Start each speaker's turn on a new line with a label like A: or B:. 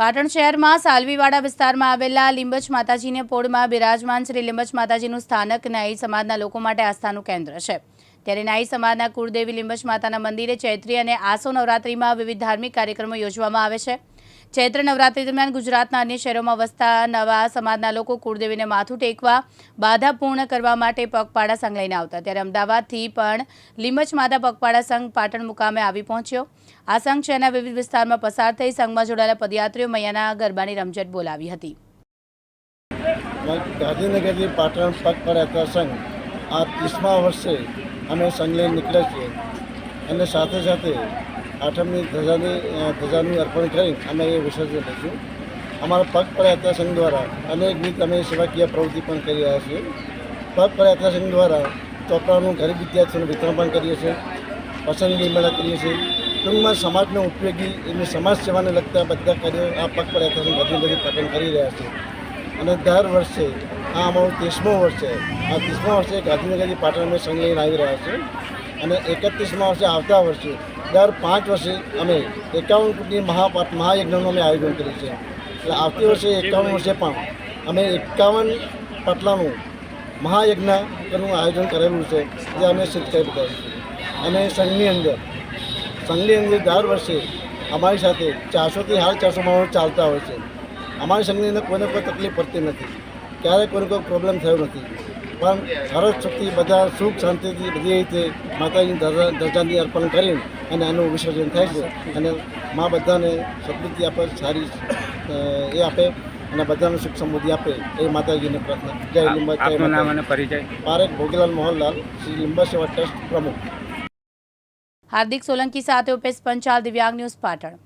A: પાટણ શહેરમાં સાલવીવાડા વિસ્તારમાં આવેલા લીંબચ માતાજીને પોળમાં બિરાજમાન શ્રી લીંબચ માતાજીનું સ્થાનક નાઈ સમાજના લોકો માટે આસ્થાનું કેન્દ્ર છે. ત્યારે નાઈ સમાજના કુળદેવી લીંબચ માતાના મંદિરે ચૈત્રી અને આસો નવરાત્રિમાં વિવિધ ધાર્મિક કાર્યક્રમો યોજવામાં આવે છે. ચૈત્ર નવરાત્રિ દરમિયાન ગુજરાતના અન્ય શહેરોમાં વસતા નવા સમાજના લોકો કુળદેવીને માથું ટેકવા બાધા પૂર્ણ કરવા માટે પગપાળા સંઘ લઈને આવતા. ત્યારે અમદાવાદથી પણ લીમચ માતા પગપાળા સંઘ પાટણ મુકામે આવી પહોંચ્યો. આ સંઘ શહેરના વિવિધ વિસ્તારમાં પસાર થઈ સંઘમાં જોડાયેલા પદયાત્રીઓ મૈયાના ગરબાની રમઝટ બોલાવી હતી.
B: ગાંધીનગરથી પાટણ પગપાળા સંઘ આ ત્રીસમા વર્ષે અમે સંઘ લઈને નીકળ્યા છીએ. અને સાથે સાથે આઠમની ધજાની ધજાનું અર્પણ કરી અમે એ વિસર્જન લઈશું અમારા પગ પર સંઘ દ્વારા અનેક ગીત અમે સેવાકીય પ્રવૃત્તિ પણ કરી રહ્યા છીએ. પગ પર સંઘ દ્વારા ચોપડાનું ગરીબ વિદ્યાર્થીઓનું વિતરણ પણ કરીએ છીએ. પસંદગી મેળા કરીએ છીએ. ટૂંકમાં સમાજને ઉપયોગી એમની સમાજ સેવાને લગતા બધા કાર્યો આ પગ પર બધી બધી ગાંધીનગર પાટણ કરી રહ્યા છે. અને દર વર્ષે, આ અમારું ત્રીસમો વર્ષ છે. આ ત્રીસમા વર્ષે ગાંધીનગરથી પાટણ અમે સંઘ લઈને આવી રહ્યા છે અને એકત્રીસમા વર્ષે આવતા વર્ષે દર પાંચ વર્ષે અમે એકાવન કુટની મહાપાઠ મહાયજ્ઞનું અમે આયોજન કરીએ છીએ. એટલે આવતી વર્ષે એકાવન વર્ષે પણ અમે એકાવન પાટલાનું મહાયજ્ઞનું આયોજન કરેલું છે, જે અમે સિદ્ધ કરી અને સંઘની અંદર સંઘની અંદર દર વર્ષે અમારી સાથે ચારસોથી હાલ ચારસો માણસ ચાલતા હોય છે. અમારી સંઘની અંદર કોઈને કોઈ તકલીફ પડતી નથી. ક્યારેય કોઈને કોઈ પ્રોબ્લેમ થયો નથી. પણ સરસ શક્તિ, બધા સુખ શાંતિથી બધી રીતે માતાજીની દર્જાની અર્પણ કરીને અને આનું વિસર્જન થાય છે. અને મા બધાને સમૃદ્ધિ આપે સારી એ આપે અને બધાને સુખ સમૃદ્ધિ આપે એ માતાજીને પ્રાર્થના. જય લીંબા જય
C: નામ અને પરિચય?
B: પારેખ ભોગીલાલ મોહનલાલ શ્રી લીંબા સેવા ટ્રસ્ટ પ્રમુખ.
A: હાર્દિક સોલંકી સાથે ઉપેશ પંચાલ દિવ્યાંગ ન્યૂઝ પાટણ.